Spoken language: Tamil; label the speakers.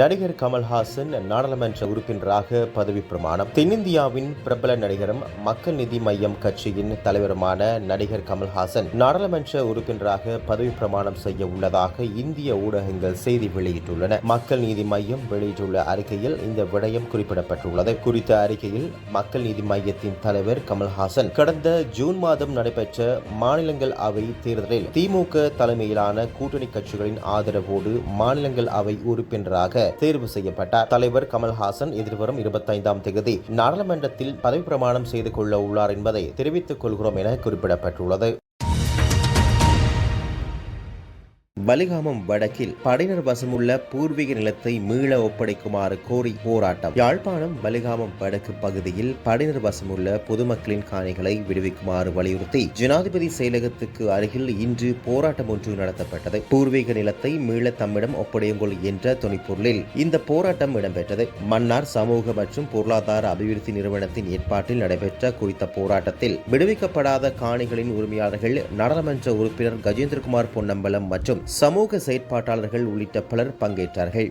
Speaker 1: நடிகர் கமல்ஹாசன் நாடாளுமன்ற உறுப்பினராக பதவி பிரமாணம். தென்னிந்தியாவின் பிரபல நடிகரும் மக்கள் நீதி மையம் கட்சியின் தலைவருமான நடிகர் கமல்ஹாசன் நாடாளுமன்ற உறுப்பினராக பதவி பிரமாணம் செய்ய உள்ளதாக இந்திய ஊடகங்கள் செய்தி வெளியிட்டுள்ளன. மக்கள் நீதி மையம் வெளியிட்டுள்ள அறிக்கையில் இந்த விடயம் குறிப்பிடப்பட்டுள்ளது. குறித்த அறிக்கையில் மக்கள் நீதி மையத்தின் தலைவர் கமல்ஹாசன் கடந்த ஜூன் மாதம் நடைபெற்ற மாநிலங்கள் அவை தேர்தலில் திமுக தலைமையிலான கூட்டணி கட்சிகளின் ஆதரவோடு மாநிலங்கள் அவை உறுப்பினராக தேர்வு செய்யப்பட்டார். தலைவர் கமல்ஹாசன் எதிர்வரும் இருபத்தைந்தாம் தேதி நாடாளுமன்றத்தில் பதவி பிரமாணம் செய்து கொள்ள உள்ளார் என்பதை தெரிவித்துக் கொள்கிறோம் என குறிப்பிடப்பட்டுள்ளது. வலிகாமம் வடக்கில் படையினர் வசமுள்ள பூர்வீக நிலத்தை மீள ஒப்படைக்குமாறு கோரி போராட்டம். யாழ்ப்பாணம் வலிகாமம் வடக்கு பகுதியில் படையினர் வசமுள்ள பொதுமக்களின் காணிகளை விடுவிக்குமாறு வலியுறுத்தி ஜனாதிபதி செயலகத்துக்கு அருகில் இன்று போராட்டம் ஒன்று நடத்தப்பட்டது. பூர்வீக நிலத்தை மீள தம்மிடம் ஒப்படையுங்கள் என்ற துணிப்பொருளில் இந்த போராட்டம் இடம்பெற்றது. மன்னார் சமூக மற்றும் பொருளாதார அபிவிருத்தி நிறுவனத்தின் ஏற்பாட்டில் நடைபெற்ற குறித்த போராட்டத்தில் விடுவிக்கப்படாத காணிகளின் உரிமையாளர்கள் நாடாளுமன்ற உறுப்பினர் கஜேந்திரகுமார் பொன்னம்பலம் மற்றும் சமூக செயற்பாட்டாளர்கள் உள்ளிட்ட பலர் பங்கேற்றார்கள்.